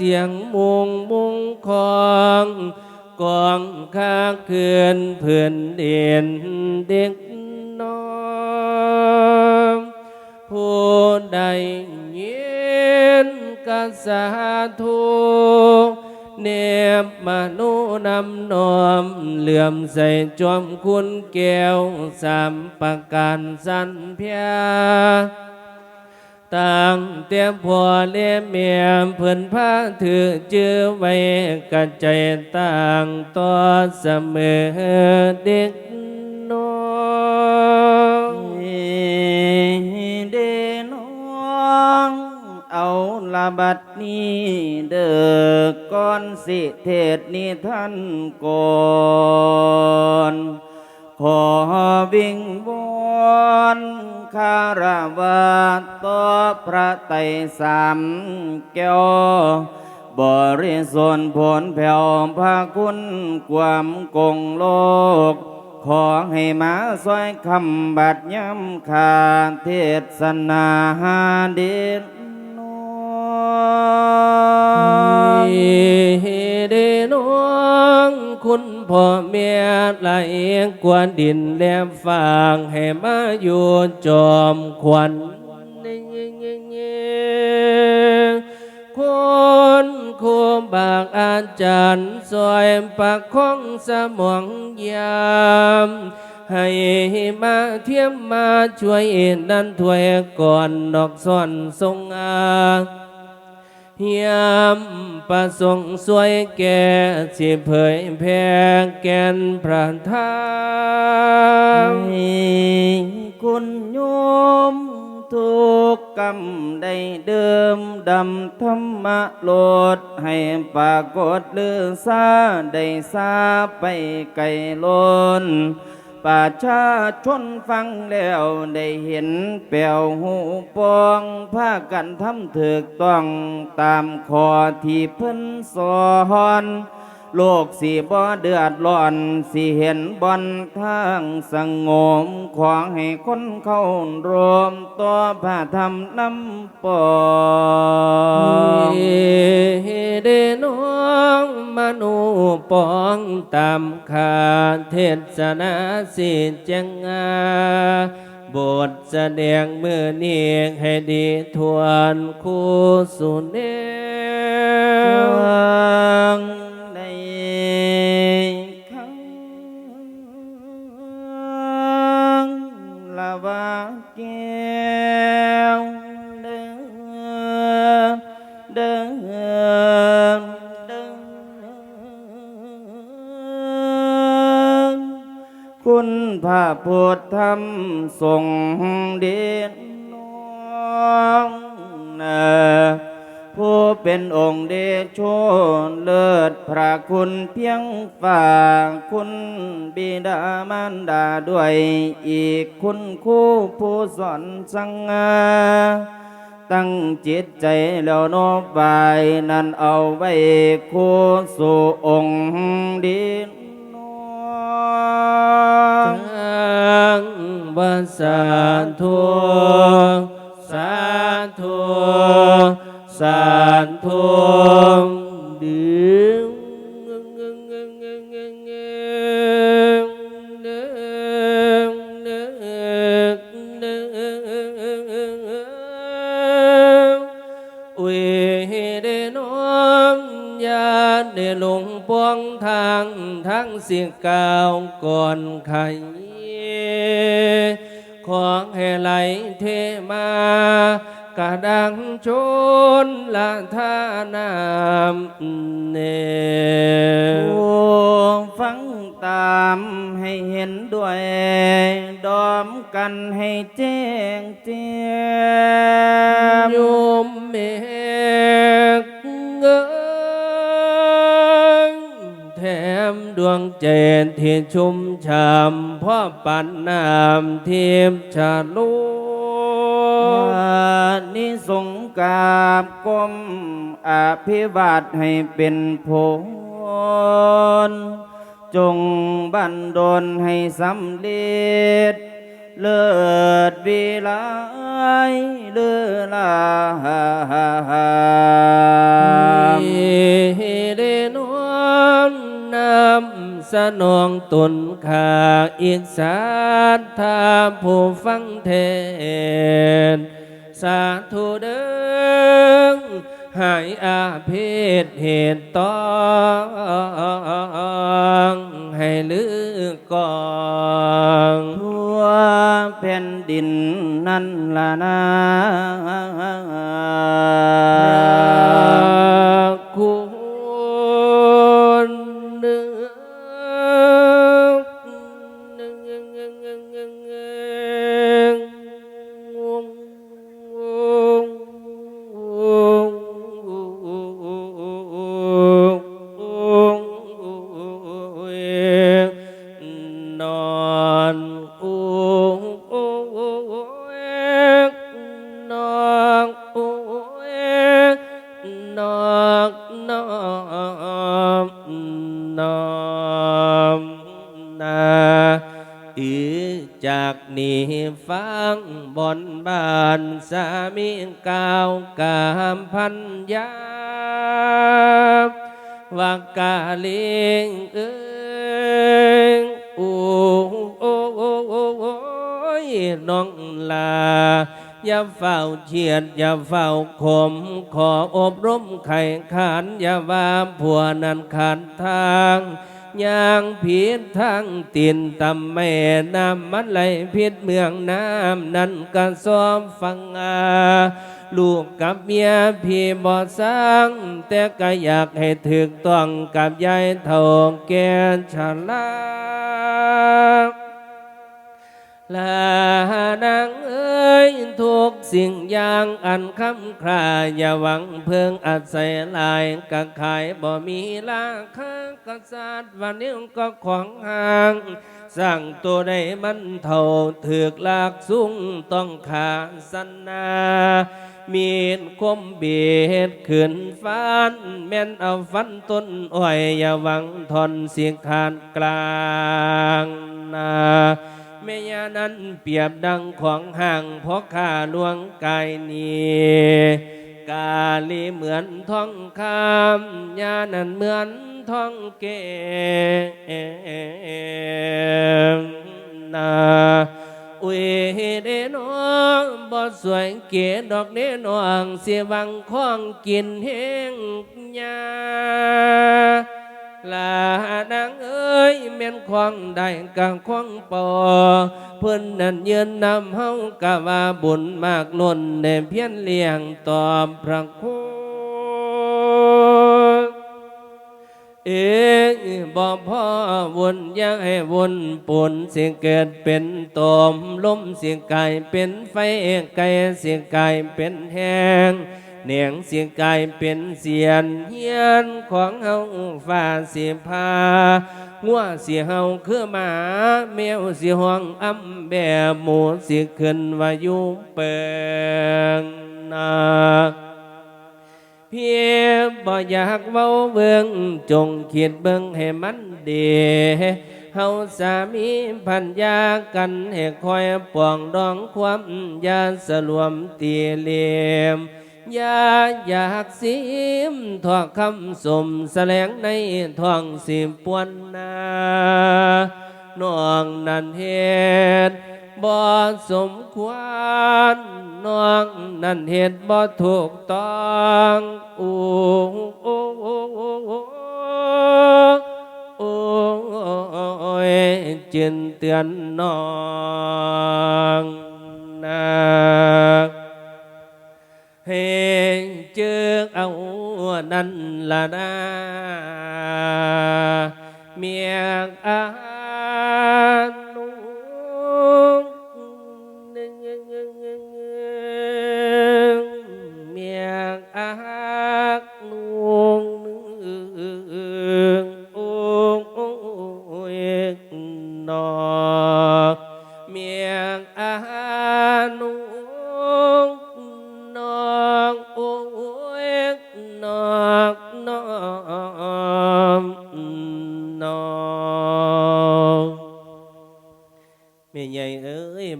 เสียงมุงมุงของกองข้าเคือนเพื่อนเด่นเด็กน้องผู้ใดยินกสาธุเนบมานุนำนอมเหลื่อมใส่จอมคุณแก้วสามประการสันเพีย ต่างเตรียมพัวเลี้ยเมียมเพื่อนพาถือจื้อไว้กันใจต่างต่อเสมอเด็กน้องเดน้องเอาละบัดนี้เด้อก่อนสิเทศนิท่านก่อนขอวิ่ง คารวะต่อพระไตรสามแก้วบริสุทธิ์ผลแผ่วพระคุณความกงโลก ขอให้มาซอยคำบัดย้ำขาเทศนาเด่นน้องเดน้อง คุณพ่อเมียไหลกวนดินแลมฟางให้มาอยู่จอมควันคนครูบากอาจารย์ซอยปักของสมองยามให้มาเทียมมาช่วยนันถวยก่อนดอกซ่อนทรงอา เฮียมประสงค์สวยแก่สิเผยแผ่แก่นพระธรรมคุณโยมทุกกรรมได้เดิมดำธรรมะโลด ให้ปรากฏลือซาได้ซาไปไกลล้น ประชาชนฟังแล้วได้เห็นแปลวหูปองพากันทำถึกต้องตามขอที่เพิ่นสอน โลกสีบ่เดือดร้อนสิเห็นบอนทางสงมขวางให้คนเข้ารวมตัวพระธรรมนำปองเดน้องมนุปองตามขาเทศนาสิจังอา บทแสดงมือนี้ให้ดีทวนคู่สุเนวังใน พระพุทธธรรมทรงเด่นน้องนะผู้เป็นองค์เดชชนเลิศพระคุณเพียงฝ่าคุณบิดามารดาด้วยอีกคุณคู่ผู้สอนสังงาตั้งจิตใจแล้วโนบายนั้นเอาไว้คู่สู่องค์ดิน น้องจังวาสาธุสาธุสาธุ ดึงอุยเดน้อมยาเดหลงปวงทางทั้งสิ่งก งเจนที่ชุ่มช่ำพ่อปันน้ำเทียมชาลูนิสงกาบกรมอภิวาทให้เป็นผล จงบันดลให้สำเร็จเลิศวิไลเลือลา สนองตุนขาอีสานทาผู้ฟังเทศน์สาธุเด้อหายอาเพศเหตุต้องให้ลื นอนนอนนอนนาอีจากนี้ฟังบนบานสามีกาวกามพันยาว่ากาลิงเอ้ยโอ้โอ้โอ้โอ้โอ้ยน้อง อย่าเฝ้าเฉียด อย่าเฝ้าขมขออบรมไข่ขานอย่าว่าผัวนั้นขันทางย่างผิดทางตีนตำแม่น้ำมันไหลพิษเมืองน้ำนั้นก็ซ้อมฟังอาลูกกับเมียพี่บ่สร้าง แต่ก็อยากให้ถึกต้องกับยายเท่าแก่ชรา ลานางเอ้ยทุกสิ่งอย่างอันคำคราอย่าหวังเพิ่งอาศัยลายกะขายบ่มีราคากษัตริย์วันนี้ก็ของห่างสร้างตัวใดมันเท่าถือกลากสูงต้องขาสันนา มีนคมเบียดขึ้นฟ้านแม่นเอาฟันต้นอ้อยอย่าหวังทนเสียงขานกลา นั้นเปรียบดังของห่างเพราะข้าลวงกายนี้กาลีเหมือนทองคำยานันเหมือนทองเกนาอุ้ยเดนองบ่สวยเกดอกเดนองเสียวังข้องกินเฮงยา ลานางเอ้ยเม่นควงได้กัควงปอเพิ่นนั่นยืนนำเฮากะว่าบุญมากล้นได้เพียนเลี้ยงตอบพระคุณเองบ่พ่อวนยังให้วนปุ่นเสียงเกิดเป็นตมลมเสียงไก่เป็นไฟไก่เสียงไก่เป็นแหง เนียงเสียงไก่เป็นเสียนเฮียนของเฮาฟ้าเสียพาหัวเสียเฮาคือหมาแมวเสียห้องอ้ำแบบหมูเสียขึ้นวายู่เปิงนาเพียบ่อยากเว้าเบิ่งจงคิดเบิ่งให้มันดีเฮาสามีพันยากันให้คอยป้องดองความยาสลวมตีเลียม อย่าอยากสิมทอคำสมแสลงในท้องสิปวนนาน้องนั้นเฮ็ดบ่สมควรน้องนั่นเหตุบ่ถูกต้องโอ้โอ้โอ้โอ้โอ้โอ้ยจินเตือนน้อง นั่นละนะเมียกอานุเมียก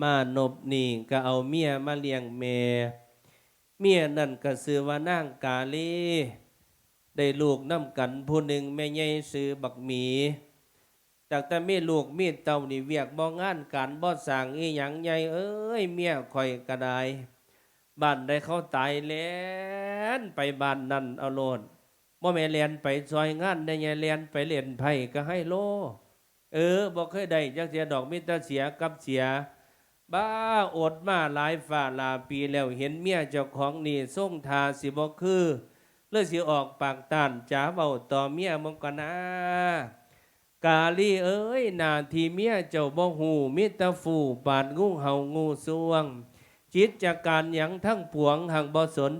มานบนี่ก็เอาเมียมาเลี้ยงแม่เมียนั่นก็ซื้อว่านางกาลีได้ลูกน้ำกันผู้หนึ่งแม่ใหญ่ซื้อบักหมี จากแต่มีลูกมีเต้านี่เวียกบ่งานการบ่สร้างอีหยังใหญ่เอ้ยเมียข่อยก็ไดบ้านได้เขาตายแลนไปบ้านนั่นเอาโลดบ่แม่เลียนไปซอยงานได้ไงเลียนไปเล่นไผก็ให้โล เออบ่เคยได้จักเสียดอกมีแต่เสียกับเสีย บ้าอดมาหลายฝ่าหลายปีแล้วเห็นเมียเจ้าของนี่ส่งทาสิบ่คือเลือสิออกปากตันจ๋าเบาต่อเมียมังกนากาลีเอ้ยนาทีเมียเจ้าบ่หูมิตรฟูปาดงูเห่างูสวง จิตจากการหยังทั้งปวงหังบ่สน